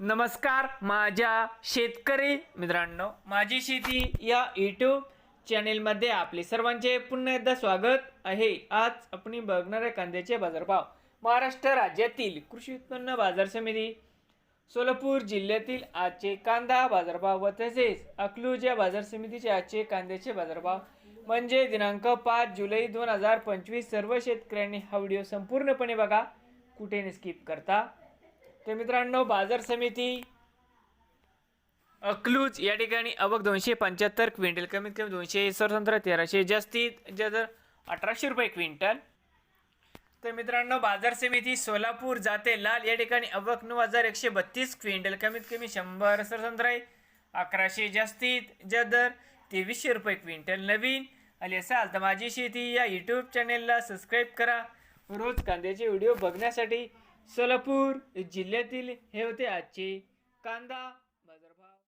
नमस्कार माझ्या शेतकरी मित्रांनो माझी शेती या यूट्यूब चॅनेलमध्ये आपले सर्वांचे पुन्हा एकदा स्वागत आहे. आज आपण बघणार आहे कांद्याचे बाजारभाव. महाराष्ट्र राज्यातील कृषी उत्पन्न बाजार समिती सोलापूर जिल्ह्यातील आजचे कांदा बाजारभाव व तसेच अकलूज या बाजार समितीचे आजचे कांद्याचे बाजारभाव म्हणजे दिनांक पाच जुलै दोन हजार पंचवीस सर्व शेतकऱ्यांनी हा व्हिडिओ संपूर्णपणे बघा. कुठे स्किप करता? तर मित्रांनो बाजार समिती अक्लूज या ठिकाणी अवक दोनशे पंच्याहत्तर क्विंटल कमीत कमी दोनशे सरसंत्र तेराशे जास्तीत जर अठराशे रुपये क्विंटल. तर मित्रांनो बाजार समिती सोलापूर जाते लाल या ठिकाणी अवक नऊ हजार एकशे बत्तीस क्विंटल कमीत कमी शंभर स्वतंत्र आहे. अकराशे जास्तीत जदर तेवीसशे रुपये क्विंटल. नवीन आले असाल तर माझी शेती या यूट्यूब चॅनेलला सबस्क्राईब करा. रोज कांद्याचे व्हिडिओ बघण्यासाठी सोलापूर जिल्ह्यातील हे होते आजचे कांदा बाजारभाव.